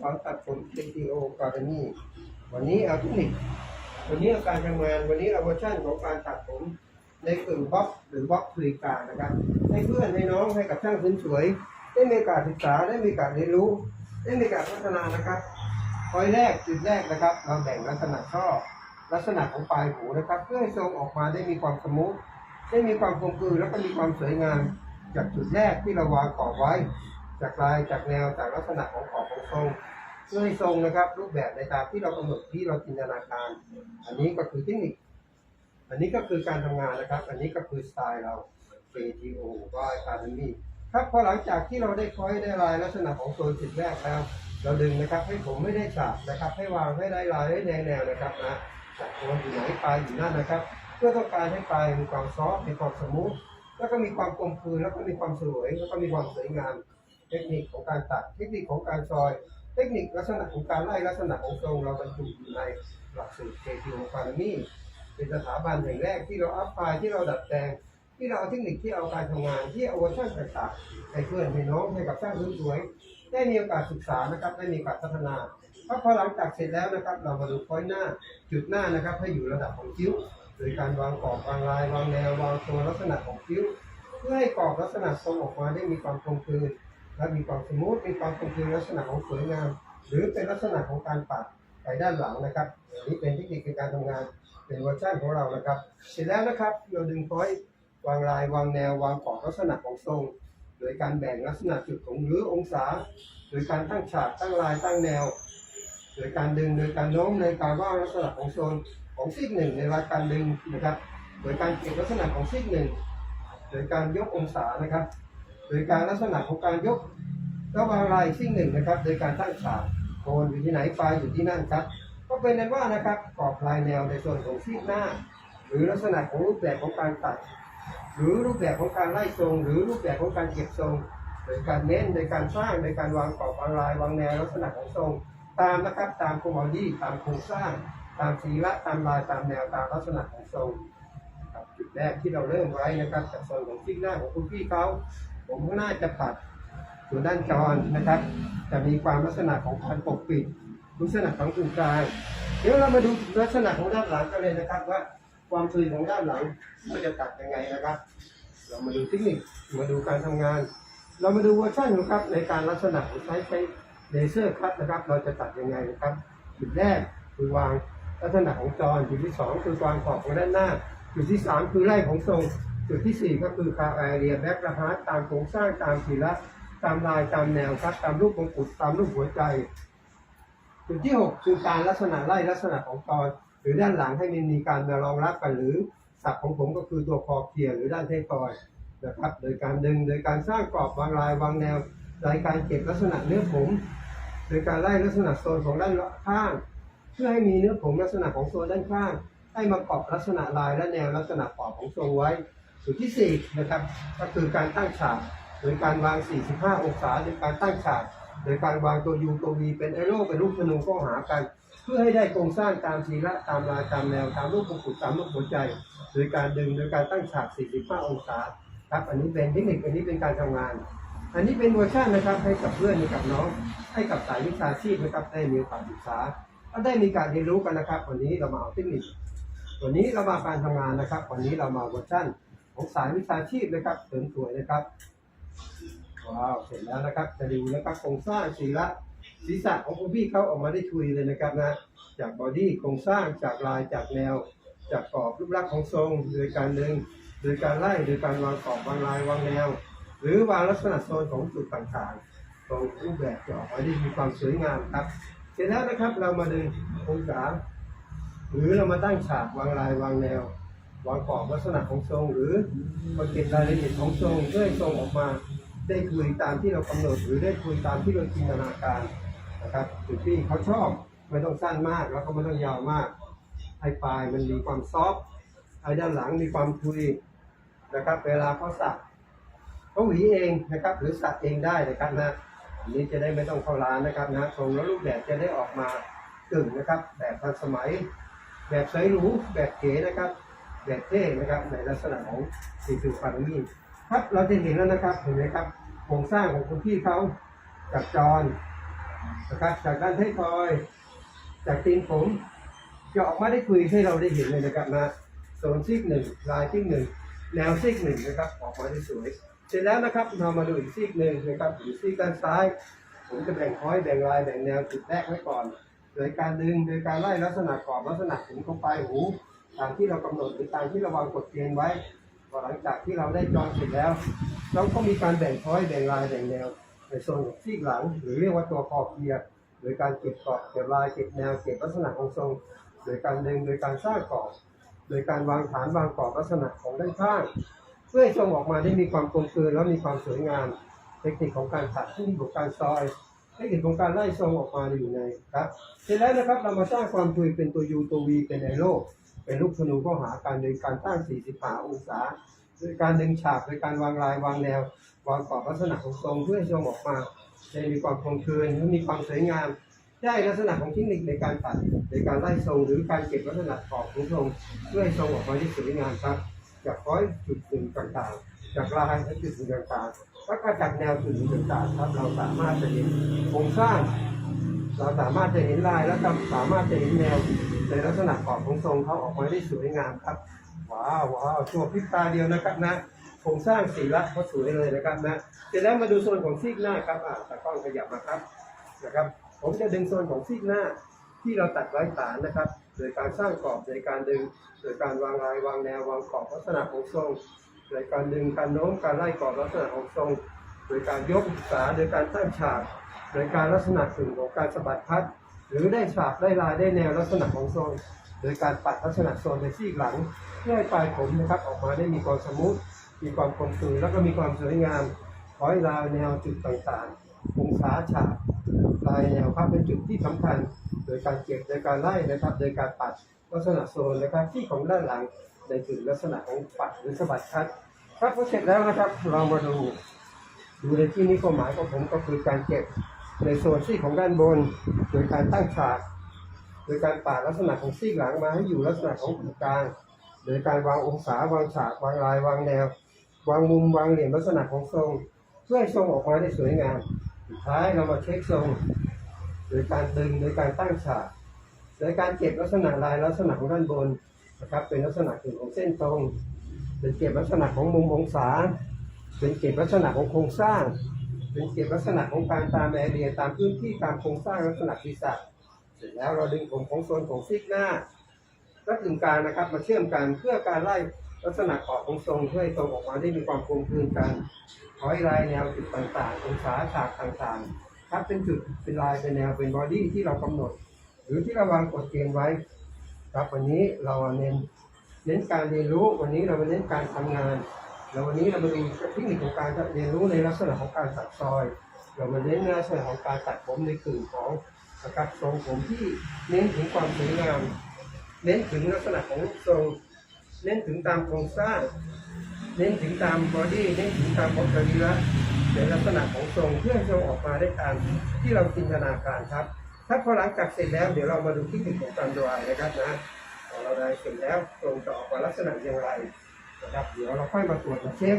สอนตัดผม CTO กรณีวันนี้เอาเทคนิควันนี้เอาการทำงานวันนี้เอาเวอร์ชันของการตัดผมในกึ่งบล็อกหรือบล็อกฟรีการนะครับ ให้เพื่อนให้น้องให้กับช่างสวยๆได้มีโอกาสศึกษาได้มีโอกาสเรียนรู้ ได้มีโอกาสพัฒนานะครับพอยแรกจุดแรกนะครับ เราแบ่งลักษณะช่อลักษณะของปลายหูนะครับ เพื่อให้ทรงออกมาได้มีความสมูทได้มีความกลมกลืนแล้วก็มีความสวยงามจากจุดแรกที่เราวางกรอบไว้ จากลายจากแนวจากลักษณะของขอบของทรงเพื่อให้ทรงนะครับ รูปแบบในตามที่เรากำหนดที่เราจินตนาการ อันนี้ก็คือเทคนิค อันนี้ก็คือการทำงานนะครับ อันนี้ก็คือสไตล์เรา KTO ก็อาคาเดมี่ครับพอหลังจากที่เราได้คอยได้ลายลักษณะของโซนจุดแรกแล้ว เราดึงนะครับ ให้ผมไม่ได้ฉากนะครับ ให้วางให้ได้ลายให้แนวแนวนะครับนะจากโคนอยู่ไหนปลายอยู่นั่นนะครับ เพื่อต้องการให้ปลายมีความซอฟมีความสมูทแล้วก็มีความกลมกลืนแล้วก็มีความสวยแล้วก็มีความสวยงาม เทคนิคของการตัด เทคนิคของการซอย เทคนิคลักษณะของการไล่ลักษณะของทรงเราบรรจุอยู่ในหลักสูตร KTO Academy เป็นสถาบันแห่งแรกที่เราอัพพลายที่เราดัดแปลงที่เราเทคนิคที่เอาการทำงานที่เอาเวอร์ชันต่างๆให้เพื่อนให้น้องให้กับช่างสวยๆได้มีโอกาสศึกษานะครับได้มีโอกาสพัฒนาพราะพอหลังจากเสร็จแล้วนะครับ เรามาดูพอยหน้าจุดหน้านะครับ ให้อยู่ระดับของคิ้วโดยการวางกรอบวางลายวางแนววางตัวลักษณะของคิ้ว เพื่อให้กรอบลักษณะทรงออกมาได้มีความกลมกลืน และมีความสมูทมีความกลมกลืนลักษณะของสวยงาม หรือเป็นลักษณะของการปัดไปด้านหลังนะครับอันนี้เป็นเทคนิคในการทำงานเป็นเวอร์ชันของเรานะครับ เสร็จแล้วนะครับเราดึงพอยต์วางลายวางแนววางกรอบลักษณะของทรง โดยการแบ่งลักษณะจุดของหรือองศา โดยการตั้งฉากตั้งลายตั้งแนว โดยการดึงโดยการโน้มในการว่างลักษณะของโซนของซีกหนึ่งในรายการดึงนะครับ โดยการเก็บลักษณะของซีกหนึ่งโดยการยกองศานะครับ โดยการลักษณะของการยกระหว่างลายซีกหนึ่งนะครับ โดยการตั้งฉากโคนอยู่ที่ไหนปลายอยู่ที่นั่นครับ ก็เป็นนั้นว่านะครับกรอบลายแนวในส่วนของซีกหน้า หรือลักษณะของรูปแบบของการตัด หรือรูปแบบของการไล่ทรง หรือรูปแบบของการเก็บทรงโดยการเน้นโดยการสร้างโดยการวางกรอบวางลายวางแนวลักษณะของทรง ตามนะครับตามโครมอดี้ตามโครงสร้าง ตามสีละตามลายตามแนวตามลักษณะของทรงจุดแรกที่เราเริ่มไว้นะครับจากโซนของซีกหน้าของคุณพี่เขา ผมข้างหน้าจะปัดส่วนด้านจรนะครับ จะมีความลักษณะของการปกปิดลักษณะของตรงกลางเดี๋ยวเรามาดูลักษณะของด้านหลังกันเลยนะครับว่า ความสวยของด้านหลังมันจะตัดยังไงนะครับ เรามาดูเทคนิคมาดูการทำงาน เรามาดูเวอร์ชันนะครับในการลักษณะของใช้ใช้เลเซอร์คัตนะครับ เราจะตัดยังไงนะครับจุดแรกคือวางลักษณะของจอจุดที่สองคือวางขอบของด้านหน้าจุดที่สามคือไล่ของทรง จุดที่สี่ก็คือคาแอเรียแบ็กระพาร์ตามโครงสร้างตามสีละตามลายตามแนวครับตามรูปมงกุฎตามรูปหัวใจ จุดที่หกคือการลักษณะไล่ลักษณะของตอน หรือด้านหลังให้มันมีการมารองรับกันหรือศัพท์ของผมก็คือตัวคอเคียร์หรือด้านเทคอยนะครับ โดยการดึงโดยการสร้างกรอบวางลายวางแนวโดยการเก็บลักษณะเนื้อผม โดยการไล่ลักษณะโซนของด้านข้าง เพื่อให้มีเนื้อผมลักษณะของโซนด้านข้าง ให้มาเกาะลักษณะลายและแนวลักษณะกรอบของทรงไว้ จุดที่สี่นะครับ ก็คือการตั้งฉากโดยการวาง 45 องศาโดยการตั้งฉากโดยการวางตัวยูตัววีเป็นไอโร่เป็นรูปธนูเข้าหากัน เพื่อให้ได้โครงสร้างตามสีละตามลายตามแนวตามรูปมงกุฎตามรูปหัวใจ โดยการดึงโดยการตั้งฉาก 45 องศาครับอันนี้เป็นเทคนิคอันนี้เป็นการทำงาน อันนี้เป็นเวอร์ชันนะครับให้กับเพื่อนให้กับน้องให้กับสายวิชาชีพนะครับได้มีโอกาสศึกษาก็ได้มีการเรียนรู้กันนะครับ วันนี้เรามาเอาเทคนิควันนี้เรามาการทำงานนะครับ วันนี้เรามาเวอร์ชัน ของสายวิชาชีพนะครับเสริมสวยนะครับว้าวเสร็จแล้วนะครับจะดูนะครับโครงสร้างศีละศีรษะของคุณพี่เขาออกมาได้ชุยเลยนะครับนะจากบอดี้โครงสร้างจากลายจากแนว จากกรอบรูปลักษณ์ของทรง โดยการดึงโดยการไล่โดยการวางกรอบวางลายวางแนว หรือวางลักษณะโซนของจุดต่างๆตรงรูปแบบจะออกมาได้มีความสวยงามครับ เสร็จแล้วนะครับเรามาดึงองศาหรือเรามาตั้งฉากวางลายวางแนว วางกรอบลักษณะของทรง หรือมาเก็บรายละเอียดของทรงเพื่อให้ทรงออกมาได้คุยตามที่เรากำหนด หรือได้คุยตามที่เราจินตนาการนะครับจุดที่เขาชอบไม่ต้องสั้นมากแล้วก็ไม่ต้องยาวมากให้ปลายมันมีความซอฟต์ไอ้ด้านหลังมีความคุยนะครับ เวลาเขาสักเขาหวีเองนะครับ หรือสักเองได้นะครับนะอันนี้จะได้ไม่ต้องเข้าร้านนะครับนะทรงแล้วรูปแบบจะได้ออกมากึ่งนะครับ แบบทันสมัย แบบสวยหรูแบบเก๋นะครับ แบบเท่นะครับในลักษณะของสีสุพรรณมีครับเราจะเห็นแล้วนะครับเห็นไหมครับโครงสร้างของคุณพี่เขาจากจรนะครับจากด้านท้ายทอย จากตีนผมจะออกมาได้คุยให้เราได้เห็นเลยนะครับนะโซนซีกหนึ่งลายซีกหนึ่งแนวซีกหนึ่งนะครับออกมาได้สวยเสร็จแล้วนะครับเรามาดูอีกซีกหนึ่งนะครับอีกซีกด้านซ้าย ผมจะแบ่งค้อยแบ่งลายแบ่งแนวจุดแรกไว้ก่อน โดยการดึงโดยการไล่ลักษณะกรอบลักษณะถึงเข้าไปหู ตามที่เรากำหนดหรือตามที่เราวางกฎเกณฑ์ไว้พอหลังจากที่เราได้จองเสร็จแล้ว เราก็มีการแบ่งค้อยแบ่งลายแบ่งแนวในโซนซีกหลัง หรือเรียกว่าตัวคอเกียร์โดยการเก็บกรอบเก็บลายเก็บแนวเก็บลักษณะของทรง โดยการดึงโดยการสร้างกรอบโดยการวางฐานวางกรอบลักษณะของด้านข้าง เพื่อให้ทรงออกมาได้มีความกลมกลืนและมีความสวยงาม เทคนิคของการตัดทคนิคของการซอยเทคนิคของการไล่ทรงออกมาอยู่ในครับเสร็จแล้วนะครับเรามาสร้างความทุยเป็นตัวยูตัววีเป็นไอโล เป็นลูกธนูเข้าหาการโดยการตั้ง45องศาโดยการดึงฉากโดยการวางลายวางแนว วางกรอบลักษณะของทรงเพื่อให้ทรงออกมาได้มีความคงคืนและมีความสวยงาม ได้ลักษณะของเทคนิคในการตัดในการไล่ทรงหรือการเก็บลักษณะกรอบของทรงเพื่อให้ทรงออกมาได้สวยงามครับจากร้อยจุดหนึ่งต่างๆ จากลายและจุดหนึ่งต่างๆแล้วก็จากแนวจุดหนึ่งต่างๆครับเราสามารถจะเห็นโครงสร้าง เราสามารถจะเห็นลายและก็สามารถจะเห็นแนวในลักษณะกรอบของทรงเขาออกมาได้สวยงามครับ ว้าวว้าวชั่วพริบตาเดียวนะครับนะโครงสร้างสีละก็สวยเลยนะครับนะเสร็จแล้วมาดูโซนของซีกหน้าครับอ่าตากล้องขยับมาครับนะครับ ผมจะดึงโซนของซีกหน้าที่เราตัดไว้ฐานนะครับ โดยการสร้างกรอบโดยการดึง โดยการวางลายวางแนววางกรอบลักษณะของทรงโดยการดึงการโน้มการไล่กรอบลักษณะของทรง โดยการยกศึกษาโดยการตั้งฉาก โดยการลักษณะถึงของการสะบัดพัด หรือได้ฉากได้ลายได้แนวลักษณะของทรงโดยการปัดลักษณะโซนในซีกหลังเพื่อให้ปลายผมนะครับออกมาได้มีความสมูทมีความคงทนแล้วก็มีความสวยงามร้อยลายแนวจุดต่างๆองศาฉากลายแนวภาพเป็นจุดที่สำคัญ โดยการเก็บโดยการไล่นะครับ โดยการปัดลักษณะโซนนะครับที่ของด้านหลังในจุดลักษณะของปัดหรือสะบัดคัดครับพอเสร็จแล้วนะครับเรามาดู ดูในที่นี้ความหมายของผมก็คือการเก็บ ในโซนซีกของด้านบน โดยการตั้งฉาก โดยการปาดลักษณะของซีกหลังมาให้อยู่ลักษณะของกึ่งกลาง โดยการวางองศาวางฉากวางลายวางแนว วางมุมวางเหลี่ยมลักษณะของทรง เพื่อให้ทรงออกมาได้สวยงามสุดท้ายเรามาเช็คทรง โดยการดึงโดยการตั้งฉาก โดยการเก็บลักษณะลายลักษณะของด้านบนนะครับเป็นลักษณะของเส้นตรงเป็นเก็บลักษณะของมุมองศาเป็นเก็บลักษณะของโครงสร้าง เป็นเก็บลักษณะของการตามแอเรียตามพื้นที่ตามโครงสร้างลักษณะศีรษะเสร็จแล้วเราดึงผมของโซนของซีกหน้าและถึงกลางนะครับ มาเชื่อมกันเพื่อการไล่ลักษณะขอบของทรงเพื่อให้ทรงออกมาได้มีความคงคืนกันร้อยลายแนวจุดต่างๆ องศาฉากต่างๆครับเป็นจุดเป็นลายเป็นแนวเป็นบอดี้ที่เรากำหนด หรือที่เราวางกฎเกณฑ์ไว้ ครับวันนี้เราเน้นเน้นการเรียนรู้วันนี้เราเน้นการทำงาน แล้ววันนี้เรามาดูเทคนิคของการเรียนรู้ในลักษณะของการตัดซอย เรามาเน้นในลักษณะของการตัดผมในกลุ่มของนะครับทรงผมที่เน้นถึงความสวยงาม เน้นถึงลักษณะของทรงเน้นถึงตามโครงสร้าง เน้นถึงตามบอดี้เน้นถึงตามบสรีระในลักษณะของทรงเพื่อให้ทรงออกมาได้ตามที่เราจินตนาการครับ ถ้าพอหลังจากเสร็จแล้วเดี๋ยวเรามาดูเทคนิคของการดรายนะครับนะพอเราได้เสร็จแล้วทรงจะออกมาลักษณะอย่างไร นะครับเดี๋ยวเราค่อยมาตรวจมาเช็ค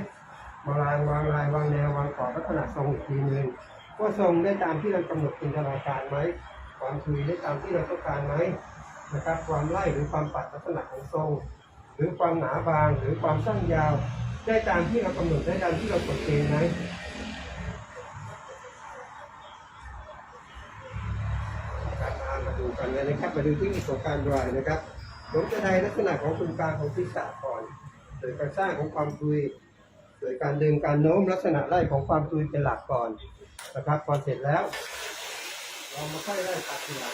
มาวางวางลายวางแนววางกรอบลักษณะทรงอีกทีหนึ่งว่าทรงได้ตามที่เรากำหนดจินตนาการไหมความคุยได้ตามที่เราต้องการไหมนะครับ ความไล่หรือความปัดลักษณะของทรง หรือความหนาบางหรือความสั้นยาว ได้ตามที่เรากำหนดได้ตามที่เรากดเกณฑ์ไหมมาดูกันเลยนะครับมาดูทคนิคของการรายนะครับผมจะได้ลักษณะของตรงกลางของศีรษะก่อน โดยการสร้างของความคุยโดยการดึงการโน้มลักษณะไล่ของความคุยเป็นหลักก่อนนะครับพอเสร็จแล้ว เรามาค่อยไล่ตัดทีหลัง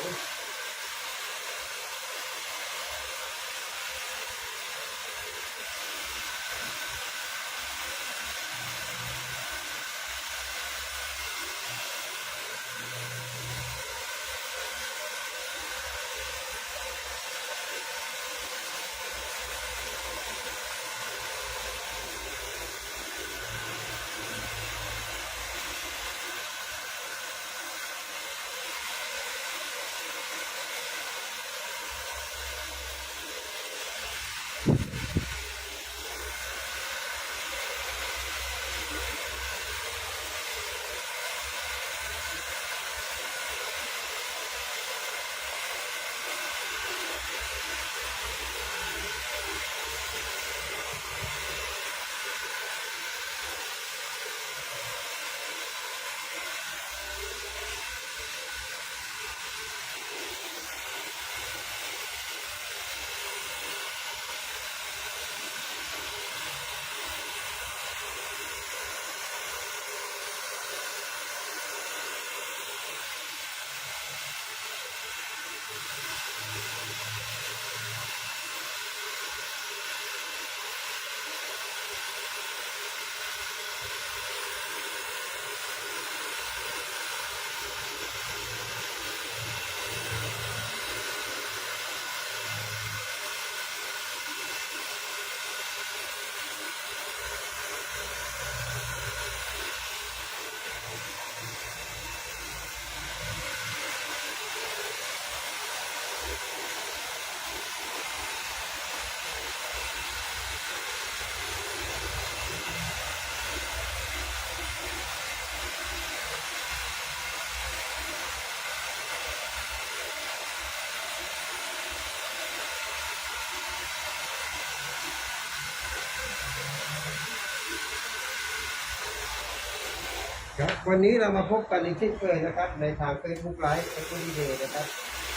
ครับวันนี้เรามาพบกันอีกเช่นเคยนะครับ ในทาง Facebook Live เอ็กซ์ดีเดย์นะครับ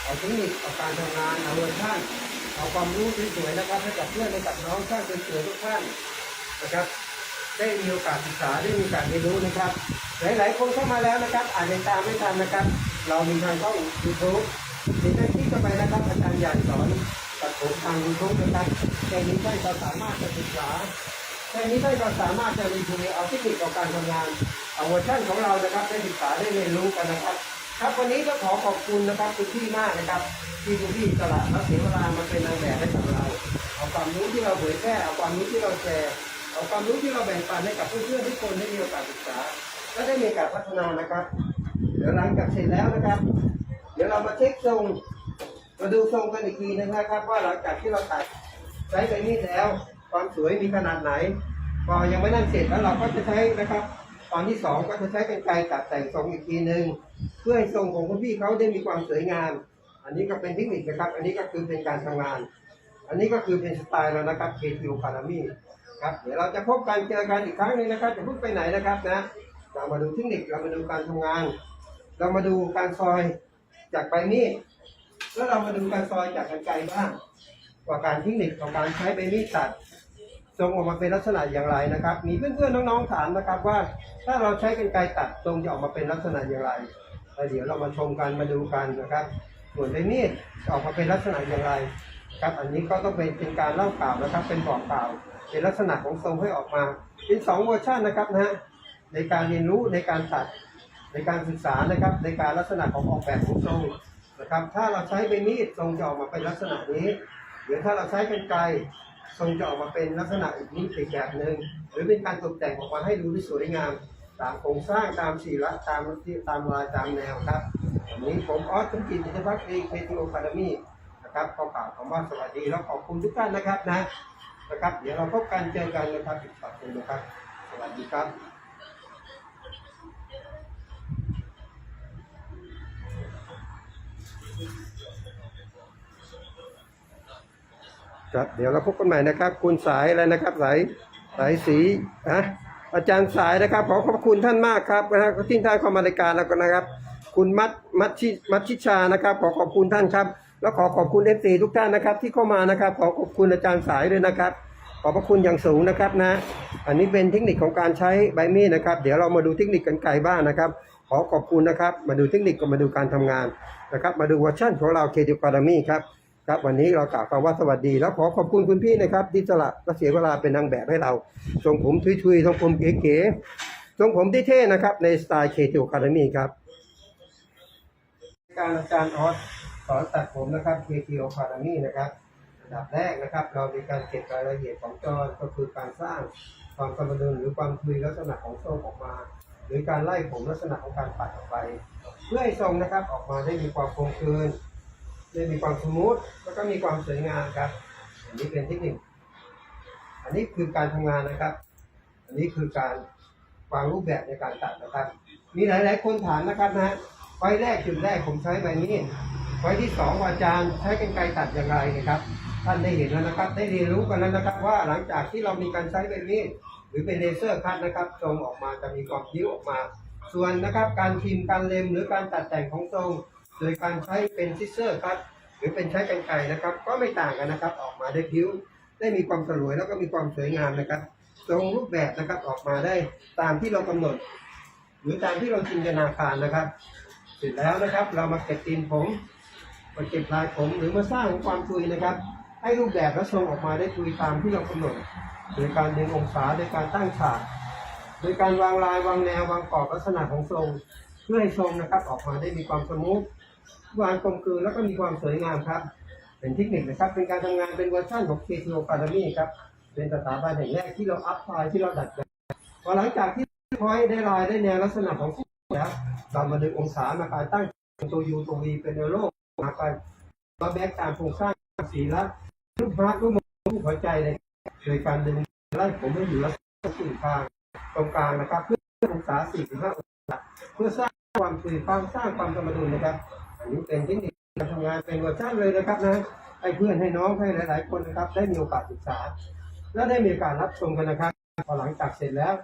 เอาเทคนิคเอาการทำงานเอาเวอร์ชันเอาความรู้สวยๆนะครับให้กับเพื่อนให้กับน้องช่างเป็นสวยทุกท่านนะครับ ได้มีโอกาสศึกษาได้มีโอกาสเรียนรู้นะครับ หลายๆคนเข้ามาแล้วนะครับ อาจจะตามไม่ทันนะครับ เรามีทางช่องยูทูบมีหน้าที่เข้าไปนะครับอาจารย์ใหญ่สอนตัดผมทางยูทูบนะครับแค่นี้ท่านก็สามารถจะศึกษาแค่นี้ท่านก็สามารถจะรีวิวเอาเทคนิคของการทำงาน เอาวอร์ชันของเรานะครับได้ศึกษาได้เรียนรู้กันนะครับ ครับวันนี้ก็ขอขอบคุณนะครับคุณพี่มากนะครับที่คุณพี่สละและเสียเวลามาเป็นนางแบบให้กับเราเอาความรู้ที่เราเผยแพร่เอาความรู้ที่เราแชร์เอาความรู้ที่เราแบ่งปันให้กับเพื่อนๆทุกคนได้มีโอกาสศึกษาและได้มีโอกาสพัฒนานะครับ เดี๋ยวหลังจากเสร็จแล้วนะครับ เดี๋ยวเรามาเช็คทรงมาดูทรงกันอีกทีนึงนะครับ ว่าหลังจากที่เราตัดใช้ไปมีดแล้ว ความสวยมีขนาดไหนพอยังไม่นั่นเสร็จแล้วเราก็จะใช้นะครับ ตอนที่สองก็จะใช้กรรไกตัดแต่งทรงอีกทีหนึ่งเพื่อให้ทรงของคุณพี่เขาได้มีความสวยงาม อันนี้ก็เป็นเทคนิคนะครับ อันนี้ก็คือเป็นการทำงาน อันนี้ก็คือเป็นสไตล์เรานะครับ KTO Academy ครับเดี๋ยวเราจะพบกันเจอกันอีกครั้งนึงนะครับจะพูดไปไหนนะครับนะเรามาดูเทคนิคเรามาดูการทำงาน เรามาดูการซอยจากใบมีดแล้วเรามาดูการซอยจากกรรไกบ้างว่าการเทคนิคของการใช้ใบมีดตัด ทรงออกมาเป็นลักษณะอย่างไรนะครับ มีเพื่อนๆน้องๆถามนะครับว่าถ้าเราใช้กรรไกรตัดทรงจะออกมาเป็นลักษณะอย่างไรเดี๋ยวเรามาชมกันมาดูกันนะครับ ส่วนใบมีดออกมาเป็นลักษณะอย่างไรครับอันนี้ก็ต้องเป็นเป็นการเล่ากล่าวนะครับ เป็นบอกกล่าวเป็นลักษณะของทรงให้ออกมา เป็นสองเวอร์ชันนะครับนะฮะในการเรียนรู้ในการตัดในการศึกษานะครับ ในการลักษณะของออกแบบของทรงนะครับ ถ้าเราใช้ใบมีดทรงจะออกมาเป็นลักษณะนี้หรือถ้าเราใช้กรรไกร ทรงจะออกมาเป็นลักษณะอีกนิดอีกแบบหนึ่งหรือเป็นการตกแต่งออกมาให้ดูที่สวยงาม ตามโครงสร้างตามสีละตามที่ตามลายตามแนวครับวันนี้ผมออสสมจิตอิตพัฒน์เคทีโอคาเดมี่นะครับขอกล่าวคำว่าสวัสดีแล้วขอบคุณทุกท่านนะครับนะนะครับ เดี๋ยวเราพบกันเจอกันนะครับอีกสัปดาห์หนึ่งนะครับ สวัสดีครับ ครับเดี๋ยวเราพบกันใหม่นะครับ คุณสายอะไรนะครับ สายสายสีอะอาจารย์สายนะครับ ขอขอบคุณท่านมากครับนะฮะที่ท่านเข้ามารายการแล้วก็นนะครับ คุณมัดมัดชิมัดชิชานะครับ ขอขอบคุณท่านครับ แล้วขอขอบคุณเอฟซีทุกท่านนะครับ ที่เข้ามานะครับ ขอขอบคุณอาจารย์สายด้วยนะครับ ขอบพระคุณอย่างสูงนะครับนะ อันนี้เป็นเทคนิคของการใช้ใบมีดนะครับ เดี๋ยวเรามาดูเทคนิคกันไกลบ้างนะครับ ขอขอบคุณนะครับ มาดูเทคนิคก็มาดูการทำงานนะครับ มาดูเวอร์ชันของเราเคดิคาร์มี่ครับ ครับวันนี้เรากล่าวคำว่าสวัสดี แล้วขอขอบคุณคุณพี่นะครับที่สละและเสียเวลาเป็นนางแบบให้เราทรงผมทุยๆทรงผมเก๋ๆทรงผมที่เท่นะครับ ในสไตล์เคทิวคาร์มีครับการอาจารย์ออสสอนตัดผมนะครับเคทิวคาร์มีนะครับอันดับแรกนะครับ เรามีการเก็บรายละเอียดของจอก็คือการสร้างความสมดุลหรือความทุยลักษณะของทรงออกมา หรือการไล่ผมลักษณะของการปัดออกไป เพื่อให้ทรงนะครับออกมาได้มีความคงคืน ได้มีความสมูทแล้วก็มีความสวยงามครับ อันนี้เป็นเทคนิคอันนี้คือการทำงานนะครับ อันนี้คือการวางรูปแบบในการตัดนะครับ มีหลาย ๆ คนถามนะครับนะฮะไฟแรกจุดแรกผมใช้ใบนี้ไฟที่สองอาจารย์ใช้กรรไกรตัดอย่างไรนะครับท่านได้เห็นแล้วนะครับ ได้เรียนรู้กันแล้วนะครับ ว่าหลังจากที่เรามีการใช้ใบมีดหรือเป็นเลเซอร์คัตนะครับทรงออกมาจะมีความคิ้วออกมา ส่วนนะครับการพิมพ์การเล็มหรือการตัดแต่งของทรง โดยการใช้เป็นซิสเซอร์คัตหรือเป็นใช้กรรไกรนะครับ ก็ไม่ต่างกันนะครับ ออกมาได้ผิว ได้มีความสลวยแล้วก็มีความสวยงามนะครับทรงรูปแบบนะครับออกมาได้ตามที่เรากำหนด หรือตามที่เราจินตนาการนะครับ เสร็จแล้วนะครับ เรามาเก็บตีนผมมาเก็บลายผมหรือมาสร้างความทุยนะครับ ให้รูปแบบและทรงออกมาได้ทุยตามที่เรากำหนดโดยการดึงองศาโดยการตั้งฉากโดยการวางลายวางแนววางกรอบลักษณะของทรง เพื่อให้ทรงนะครับ ออกมาได้มีความสมูท วางกลมกลืนแล้วก็มีความสวยงามครับ เป็นเทคนิคนะครับ เป็นการทำงานเป็นเวอร์ชันของ KTO Academy ครับ เป็นสถาบันแห่งแรกที่เราอัพไฟล์ที่เราดัดแปลงพอหลังจากที่พอยได้ลายได้แนวลักษณะของแล้วเรามาดึงองศามาการตั้งตัว U ตัว V เป็นแนวโลกมาการมาแบกตามโครงสร้างสีละรูปพระรูปมงรูปหัวใจเลยโดยการดึงไล่ผมให้อยู่ลักษณะสี่กลางตรงกลางนะครับ เพื่อองศา45องศาเพื่อสร้างความสื่อความสร้างความสมดุลนะครับ นนี้เป็นเทคนิคการทำงานเป็นเวอร์ชันเลยนะครับนะให้เพื่อนให้น้องให้หลาย ๆ คนนะครับ ได้มีโอกาสศึกษา และได้มีกาสรับชมกันนะครับพอหลังจากเสร็จแล้ว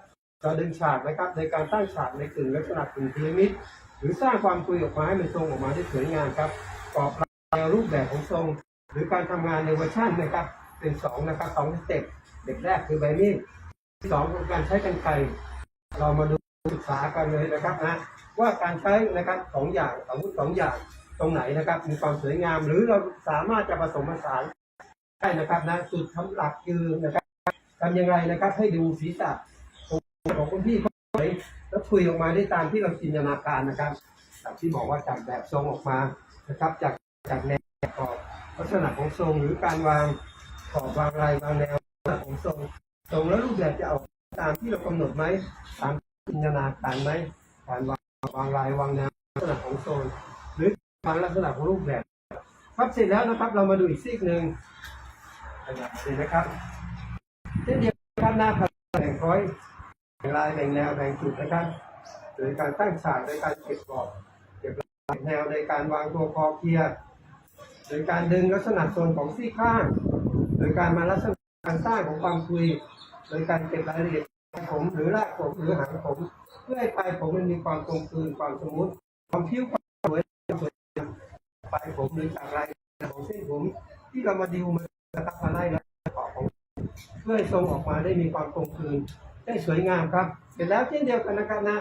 จะดึงฉากนะครับ ในการตั้งฉากในกึ่งลักษณะกึ่งพีระมิดหรือสร้างความคุยออกมาให้มันทรงออกมาได้สวยงามครับกรอบแนวรูปแบบของทรง หรือการทำงานในเวอร์ชันนะครับเป็นสองนะครับสองสเต็ปเด็กแรกคือใบมีดที่สองคือการใช้กันไกรเรามาดูศึกษากันเลยนะครับนะ ว่าการใช้นะครับสองอย่างอาวุธสองอย่างตรงไหนนะครับ มีความสวยงาม หรือเราสามารถจะผสมผสานได้นะครับนะจุดทำหลักคือนะครับทำยังไงนะครับ ให้ดูศีรษะของของคุณพี่เขาสวยแล้วคุยออกมาได้ตามที่เราจินตนาการนะครับจากที่บอกว่าจากแบบทรงออกมานะครับ จากจากแนวกรอบลักษณะของทรงหรือการวางขอบวางลายวางแนวลักษณะของทรงทรงแล้วรูปแบบจะออกตามที่เรากำหนดไหมตามจินตนาการไหมการวาง วางลายวางแนวลักษณะของทรงหรือวางลักษณะของรูปแบบ ครับเสร็จแล้วนะครับ เรามาดูอีกซีกหนึ่งขยับมาเลยนะครับเช่นเดียวกันหน้าครับแบ่งคอยแบ่งลายแบ่งแนวแบ่งจุดนะครับโดยการตั้งฉากโดยการเก็บกรอบเก็บลายแนวในการวางตัวคอเกียร์โดยการดึงลักษณะโซนของซี่ข้าง โดยการมาลักษณะการสร้างของความคุย โดยการเก็บรายละเอียด ผมหรือรากผมหรือหางผม เพื่อให้ปลายผมมันมีความตรงคืนความสมูทความผิวความสวยความสวยงามปลายผมหรือจากลายของเส้นผมที่เรามาดิวมานะครับมาไล่แล้วขอบของเพื่อให้ทรงออกมาได้มีความตรงคืนได้สวยงามครับ เสร็จแล้วเช่นเดียวกันนะครับนะ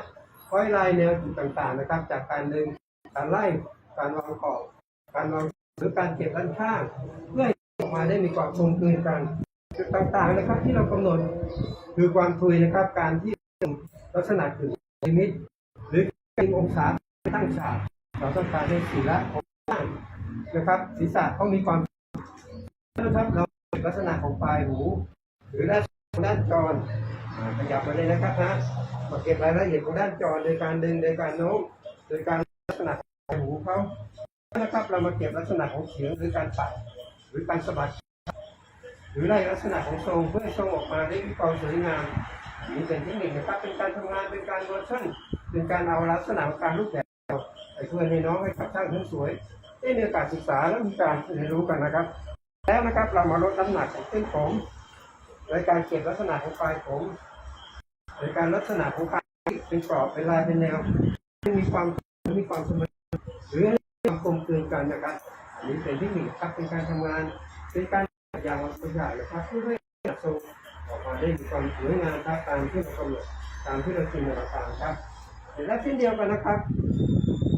ร้อยลายแนวจุดต่างๆนะครับ จากการดึงการไล่การวางขอบการวางหรือการเก็บด้านข้าง เพื่อให้ออกมาได้มีความคงคืนกัน จุดต่างๆนะครับที่เรากำหนดคือความทุยนะครับ การที่ลักษณะคือลิมิต หรือการองศาตั้งฉากเราต้องการให้ศีละของข้างนะครับ ศีรษะต้องมีความนะครับเราเก็บลักษณะของปลายหู หรือด้านด้านจรอ่าขยับมาเลยนะครับนะมาเก็บรายละเอียดของด้านจรโดยการดึงโดยการโน้มโดยการลักษณะของหูเขานะครับเรามาเก็บลักษณะของเสียงหรือการปัดหรือการสะบัด หรือไล่ลักษณะของทรงเพื่อทรงออกมาได้มีความสวยงามนี่เป็นเทคนิคนะครับเป็นการทำงานเป็นการเวอร์ชันเป็นการเอาลักษณะของการรูปแบบไปช่วยให้น้องให้กับช่างสวยได้มีโอกาสศึกษาและมีการเรียนรู้กันนะครับ แล้วนะครับเรามาลดน้ำหนักของเส้นผมโดยการเก็บลักษณะของปลายผมโดยการลักษณะของการเป็นกรอบเป็นลายเป็นแนวให้มีความมีความสมดุลหรือความกลมกลืนกันนะครับอันนี้เป็นเทคนิคครับเป็นการทำงานเป็นการ อย่างตัวอย่างนะครับเพื่อให้ทรงออกมาได้มีความสวยงามครับตามที่เรากำหนดตามที่เราจินตนาการครับเสร็จแล้วเช่นเดียวกันนะครับ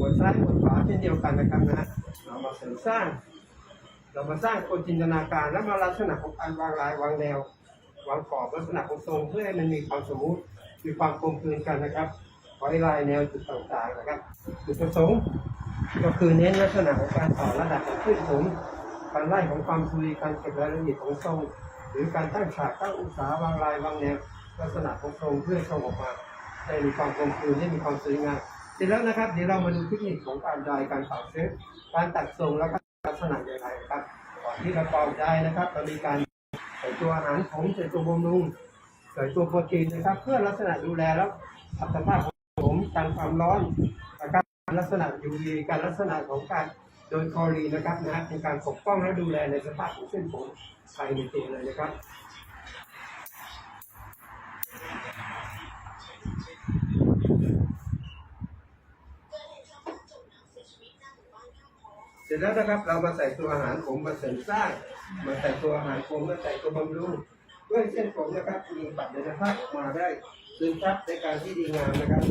บทซ้ายบทขวาเช่นเดียวกันนะครับนะเรามาเสริมสร้าง เรามาสร้างคนจินตนาการและมาลักษณะของการวางลายวางแนว วางกรอบลักษณะของทรงเพื่อให้มันมีความสมมุติมีความกลมกลืนกันนะครับไว้ลายแนวจุดต่างๆนะครับจุดประสงค์ก็คือเน้นลักษณะของการต่อระดับขึ้นผม การไล่ของความทุยการเก็บรายละเอียดของทรง หรือการตั้งฉากตั้งองศาวางลายวางแนวลักษณะของทรงเพื่อทรงออกมาได้มีความกลมกลืนได้มีความสวยงามเสร็จแล้วนะครับเดี๋ยวเรามาดูเทคนิคของการดายการตัดเซตการตัดทรงแล้วก็ลักษณะอย่างไรครับก่อนที่เราเป่าได้นะครับเรามีการใส่ตัวอาหารผมใส่ตัวบำรุงใส่ตัวโปรตีนนะครับ เพื่อลักษณะดูแลแล้วปรับสภาพของผมการความร้อนนะครับลักษณะ UV การลักษณะของการ โดยคอรีนะครับนะเป็นการปกป้องและดูแลในสภาพของเส้นผมภายในตัวเลยนะครับเสร็จแล้วนะครับเรามาใส่ตัวอาหารผมมาเสริมสร้างมาใส่ตัวอาหารผมมาใส่ตัวบำรุงด้วยเส้นผมนะครับมีปัดเดินภาพออกมาได้ซึมซับในการที่ดีงามนะครับ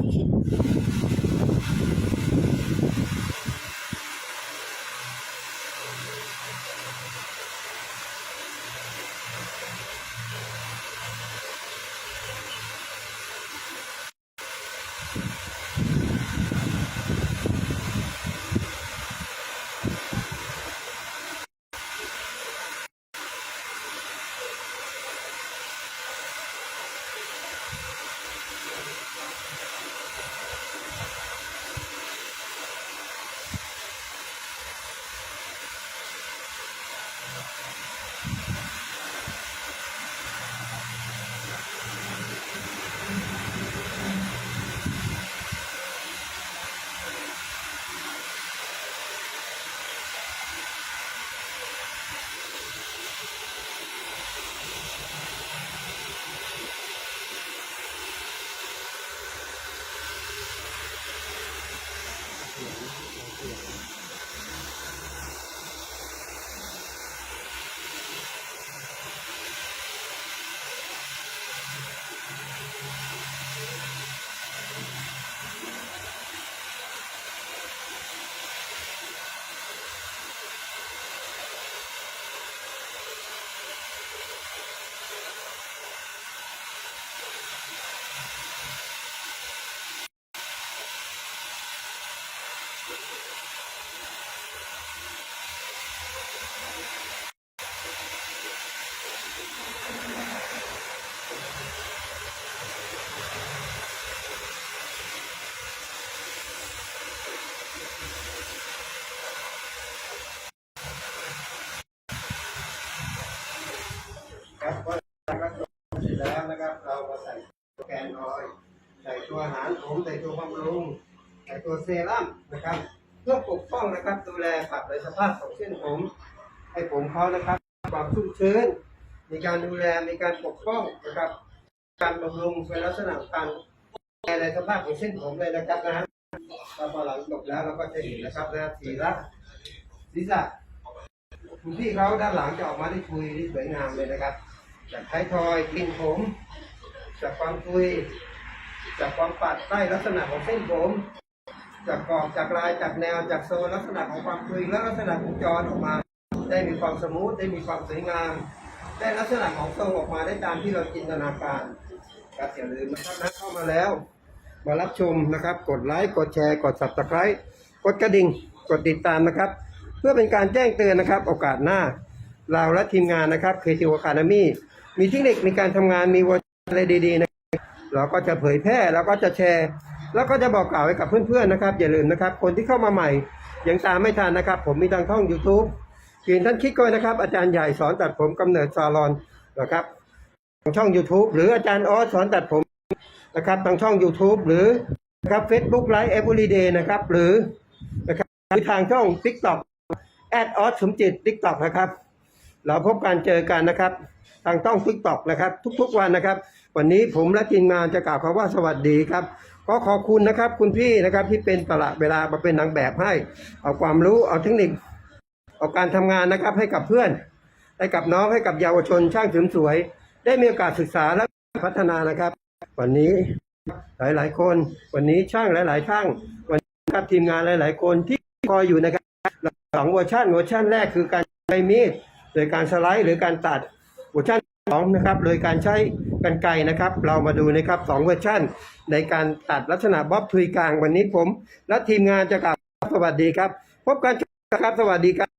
どうだろう?ัวหารผมใส่ตัวบำรุงใส่ตัวเซรั่มนะครับเพื่อปกป้องนะครับดูแลปรับในสภาพของเส้นผม ให้ผมเขานะครับความชุ่มชื้น มีการดูแลมีการปกป้องนะครับ การบำรุงเป็นลักษณะการดูแลในสภาพของเส้นผมเลยนะครับนะแล้วพอหลังจบแล้วเราก็จะเห็นนะครับนะสีละศีรษะคุณพี่เขาด้านหลังจะออกมาได้คุยได้สวยงามเลยนะครับ จากท้ายทอยกลิ่นผม จากความคุย จากความปัดได้ลักษณะของเส้นผม จากกรอบจากลายจากแนวจากโซนลักษณะของความคุยและลักษณะของจรออกมา ได้มีความสมูทได้มีความสวยงามได้ลักษณะของทรงออกมาได้ตามที่เราจินตนาการครับอย่าลืมนะครับนะเข้ามาแล้ว มารับชมนะครับ กดไลค์กดแชร์กด subscribe กดกระดิ่งกดติดตามนะครับ เพื่อเป็นการแจ้งเตือนนะครับ โอกาสหน้า เราและทีมงานนะครับเคทีวคา a มีมีเทคนิคมีการทำงานมีวอร์อะไรดีๆนะ เราก็จะเผยแพร่แล้วก็จะแชร์ แล้วก็จะบอกกล่าวให้กับเพื่อนๆนะครับ อย่าลืมนะครับ คนที่เข้ามาใหม่ยังตามไม่ทันนะครับ ผมมีทางช่อง YouTube เพียงท่านคลิกก็นะครับ อาจารย์ใหญ่สอนตัดผมกำเนิดซาลอนนะครับทางช่อง YouTube หรืออาจารย์ออสสอนตัดผมนะครับทางช่อง YouTube หรือนะครับ Facebook Live Everyday นะครับ หรือนะครับหรือทางช่อง TikTok แอดออสสมจิต TikTok นะครับ เราพบกันเจอกันนะครับ ทางต้องทิกตอกนะครับ ทุกๆวันนะครับ วันนี้ผมและทีมงานจะกล่าวคำว่าสวัสดีครับก็ขอบคุณนะครับ คุณพี่นะครับที่เป็นตละเวลามาเป็นนางแบบให้ เอาความรู้เอาเทคนิคเอาการทำงานนะครับให้กับเพื่อน ให้กับน้องให้กับเยาวชนช่างเสริมสวย ได้มีโอกาสศึกษาและพัฒนานะครับ วันนี้หลายๆคน วันนี้ช่างหลาย ๆ ช่างวันนี้ครับทีมงานหลาย ๆ คนที่คอยอยู่นะครับสองเวอร์ชันเวอร์ชันแรกคือการใช้มีดโดยการสไลด์หรือการตัด เวอร์ชันสองนะครับโดยการใช้กันไกนะครับ เรามาดูนะครับสองเวอร์ชันในการตัดลักษณะบ๊อบทุยกลางวันนี้ผม และทีมงานจะกล่าวสวัสดีครับ พบกันครับสวัสดีครับ